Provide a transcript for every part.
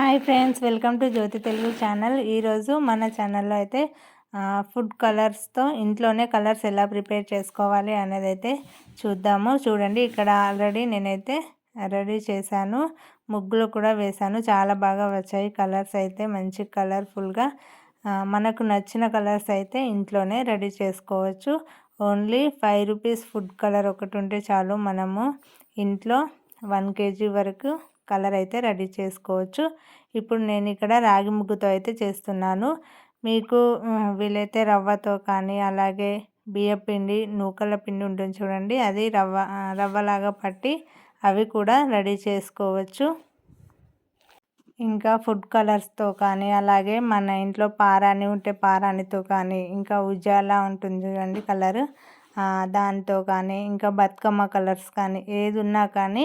Hi friends welcome to Jyothi Telugu channel. ఈరోజు మన ఛానల్లో అయితే ఫుడ్ కలర్స్తో ఇంట్లోనే కలర్స్ ఎలా ప్రిపేర్ చేసుకోవాలి అనేది అయితే చూద్దాము. చూడండి ఇక్కడ ఆల్రెడీ నేనైతే రెడీ చేశాను. ముగ్గులు కూడా వేశాను. చాలా బాగా వచ్చాయి కలర్స్ అయితే మంచి కలర్ఫుల్గా మనకు నచ్చిన కలర్స్ అయితే ఇంట్లోనే రెడీ చేసుకోవచ్చు. Only five rupees food colour ఒకటి ఉంటే చాలు మనము ఇంట్లో వన్ కేజీ వరకు కలర్ అయితే రెడీ చేసుకోవచ్చు. ఇప్పుడు నేను ఇక్కడ రాగి ముగ్గుతో అయితే చేస్తున్నాను. మీకు వీలైతే రవ్వతో కానీ అలాగే బియ్యం పిండి నూకల పిండి ఉంటుంది చూడండి అది రవ్వ రవ్వలాగా పట్టి అవి కూడా రెడీ చేసుకోవచ్చు. ఇంకా ఫుడ్ కలర్స్తో కానీ అలాగే మన ఇంట్లో పారాని ఉంటే పారానితో కానీ ఇంకా ఉజాలా ఉంటుంది చూడండి కలర్. దాంతో కానీ ఇంకా బతుకమ్మ కలర్స్ కానీ ఏది ఉన్నా కానీ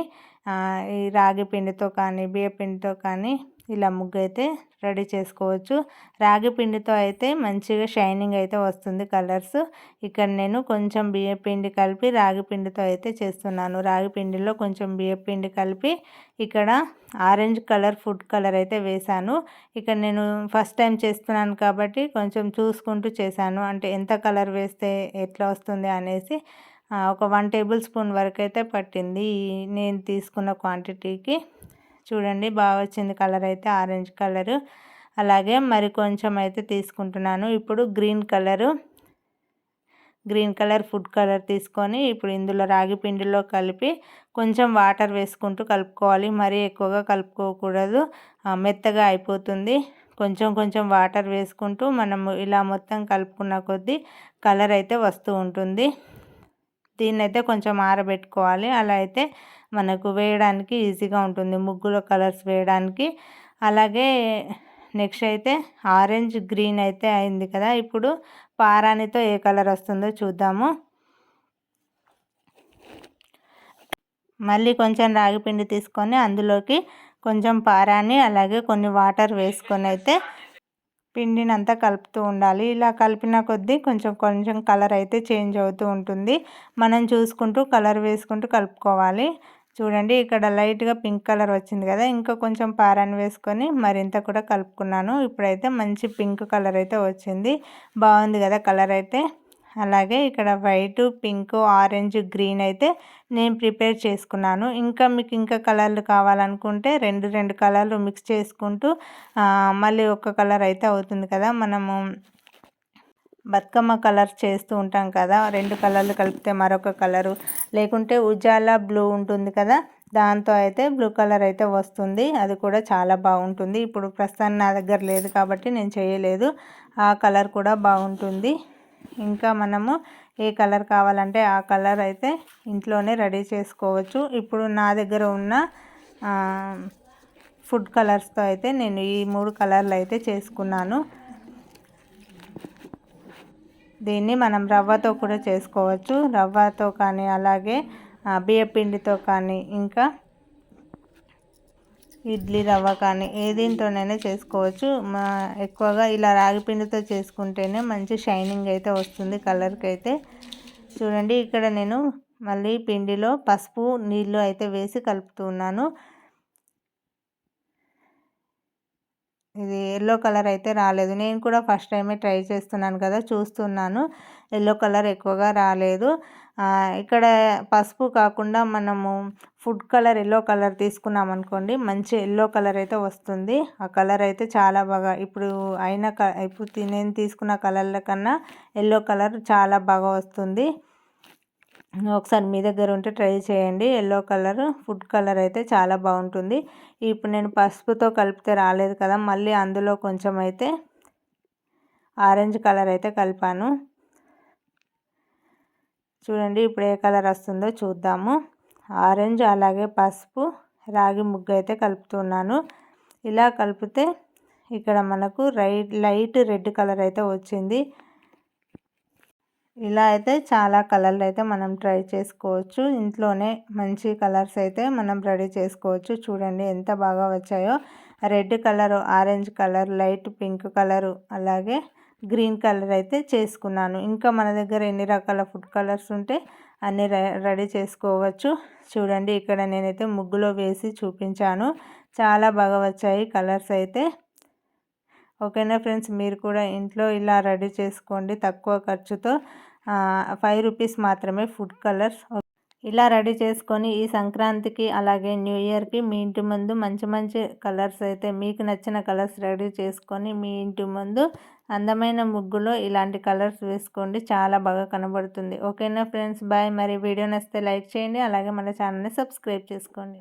ఈ రాగి పిండితో కానీ బియ్య పిండితో కానీ ఇలా ముగ్గు అయితే రెడీ చేసుకోవచ్చు. రాగి పిండితో అయితే మంచిగా షైనింగ్ అయితే వస్తుంది కలర్స్. ఇక్కడ నేను కొంచెం బియ్య పిండి కలిపి రాగి పిండితో అయితే చేస్తున్నాను. రాగి పిండిలో కొంచెం బియ్య పిండి కలిపి ఇక్కడ ఆరెంజ్ కలర్ ఫుడ్ కలర్ అయితే వేశాను. ఇక్కడ నేను ఫస్ట్ టైం చేస్తున్నాను కాబట్టి కొంచెం చూసుకుంటూ చేశాను. అంటే ఎంత కలర్ వేస్తే ఎట్లా వస్తుంది అనేసి ఒక వన్ టేబుల్ స్పూన్ వరకు అయితే పట్టింది నేను తీసుకున్న క్వాంటిటీకి. చూడండి బాగా వచ్చింది కలర్ అయితే ఆరెంజ్ కలరు. అలాగే మరి కొంచెం అయితే తీసుకుంటున్నాను. ఇప్పుడు green colour. Green colour food colour తీసుకొని ఇప్పుడు ఇందులో రాగి పిండిలో కలిపి కొంచెం వాటర్ వేసుకుంటూ కలుపుకోవాలి. మరీ ఎక్కువగా కలుపుకోకూడదు. మెత్తగా అయిపోతుంది. కొంచెం కొంచెం వాటర్ వేసుకుంటూ మనము ఇలా మొత్తం కలుపుకున్న కొద్దీ కలర్ అయితే వస్తూ ఉంటుంది. దీన్ని అయితే కొంచెం ఆరబెట్టుకోవాలి. అలా అయితే మనకు వేయడానికి ఈజీగా ఉంటుంది. ముగ్గులో కలర్స్ వేయడానికి. అలాగే నెక్స్ట్ అయితే ఆరెంజ్ గ్రీన్ అయితే అయింది కదా. ఇప్పుడు పారానితో ఏ కలర్ వస్తుందో చూద్దాము. మళ్ళీ కొంచెం రాగిపిండి తీసుకొని అందులోకి కొంచెం పారాని అలాగే కొన్ని వాటర్ వేసుకొని అయితే పిండిని అంతా కలుపుతూ ఉండాలి. ఇలా కలిపిన కొద్దీ కొంచెం కొంచెం కలర్ అయితే చేంజ్ అవుతూ ఉంటుంది. మనం చూసుకుంటూ కలర్ వేసుకుంటూ కలుపుకోవాలి. చూడండి ఇక్కడ లైట్గా పింక్ కలర్ వచ్చింది కదా. ఇంకా కొంచెం పారాన్ని వేసుకొని మరింత కూడా కలుపుకున్నాను. ఇప్పుడైతే మంచి పింక్ కలర్ అయితే వచ్చింది. బాగుంది కదా కలర్ అయితే. అలాగే ఇక్కడ వైట్ పింక్ ఆరెంజ్ గ్రీన్ అయితే నేను ప్రిపేర్ చేసుకున్నాను. ఇంకా మీకు ఇంకా కలర్లు కావాలనుకుంటే రెండు రెండు కలర్లు మిక్స్ చేసుకుంటూ మళ్ళీ ఒక కలర్ అయితే అవుతుంది కదా. మనము బతుకమ్మ కలర్ చేస్తూ ఉంటాం కదా. రెండు కలర్లు కలిపితే మరొక కలరు. లేకుంటే ఉజాలా బ్లూ ఉంటుంది కదా. దాంతో అయితే బ్లూ కలర్ అయితే వస్తుంది. అది కూడా చాలా బాగుంటుంది. ఇప్పుడు ప్రస్తుతానికి నా దగ్గర లేదు కాబట్టి నేను చేయలేదు. ఆ కలర్ కూడా బాగుంటుంది. ఇంకా మనము ఏ కలర్ కావాలంటే ఆ కలర్ అయితే ఇంట్లోనే రెడీ చేసుకోవచ్చు. ఇప్పుడు నా దగ్గర ఉన్న ఫుడ్ కలర్స్తో అయితే నేను ఈ మూడు కలర్లు అయితే చేసుకున్నాను. దీన్ని మనం రవ్వతో కూడా చేసుకోవచ్చు. రవ్వతో కానీ అలాగే బియ్యపిండితో కానీ ఇంకా ఇడ్లీ రవ్వ కానీ ఏ దీంతోనైనా చేసుకోవచ్చు. మా ఎక్కువగా ఇలా రాగి పిండితో చేసుకుంటేనే మంచి షైనింగ్ అయితే వస్తుంది కలర్కి అయితే చూడండి ఇక్కడ నేను మళ్ళీ పిండిలో పసుపు నీళ్ళు అయితే వేసి కలుపుతున్నాను ఇది ఎల్లో కలర్ అయితే రాలేదు. నేను కూడా ఫస్ట్ టైమే ట్రై చేస్తున్నాను కదా చూస్తున్నాను. ఎల్లో కలర్ ఎక్కువగా రాలేదు. ఇక్కడ పసుపు కాకుండా మనము ఫుడ్ కలర్ ఎల్లో కలర్ తీసుకున్నాం అనుకోండి మంచి ఎల్లో కలర్ అయితే వస్తుంది. ఆ కలర్ అయితే చాలా బాగా ఇప్పుడు అయిన ఇప్పుడు నేను తీసుకున్న కలర్ల కన్నా ఎల్లో కలర్ చాలా బాగా వస్తుంది. ఒకసారి మీ దగ్గర ఉంటే ట్రై చేయండి. ఎల్లో కలర్ ఫుడ్ కలర్ అయితే చాలా బాగుంటుంది. ఇప్పుడు నేను పసుపుతో కలిపితే రాలేదు కదా మళ్ళీ అందులో కొంచెం అయితే ఆరెంజ్ కలర్ అయితే కలిపాను. చూడండి ఇప్పుడు ఏ కలర్ వస్తుందో చూద్దాము. ఆరెంజ్ అలాగే పసుపు రాగి ముగ్గు అయితే కలుపుతున్నాను. ఇలా కలిపితే ఇక్కడ మనకు రైట్ లైట్ రెడ్ కలర్ అయితే వచ్చింది. ఇలా అయితే చాలా కలర్లు అయితే మనం ట్రై చేసుకోవచ్చు. ఇంట్లోనే మంచి కలర్స్ అయితే మనం రెడీ చేసుకోవచ్చు. చూడండి ఎంత బాగా వచ్చాయో. Red colour orange colour light pink colour అలాగే గ్రీన్ కలర్ అయితే చేసుకున్నాను. ఇంకా మన దగ్గర ఎన్ని రకాల ఫుడ్ కలర్స్ ఉంటే అన్నీ రెడీ చేసుకోవచ్చు. చూడండి ఇక్కడ నేనైతే ముగ్గులో వేసి చూపించాను. చాలా బాగా వచ్చాయి కలర్స్ అయితే. ఓకేనా ఫ్రెండ్స్? మీరు కూడా ఇంట్లో ఇలా రెడీ చేసుకోండి తక్కువ ఖర్చుతో. ఫైవ్ రూపీస్ మాత్రమే ఫుడ్ కలర్స్ ఇలా రెడీ చేసుకొని ఈ సంక్రాంతికి అలాగే న్యూ ఇయర్కి మీ ఇంటి ముందు మంచి మంచి కలర్స్ అయితే మీకు నచ్చిన కలర్స్ రెడీ చేసుకొని మీ ఇంటి ముందు అందమైన ముగ్గులో ఇలాంటి కలర్స్ వేసుకోండి. చాలా బాగా కనబడుతుంది. ఓకేనా ఫ్రెండ్స్? బాయ్. మరి వీడియో నచ్చితే లైక్ చేయండి. అలాగే మన ఛానల్ని సబ్స్క్రైబ్ చేసుకోండి.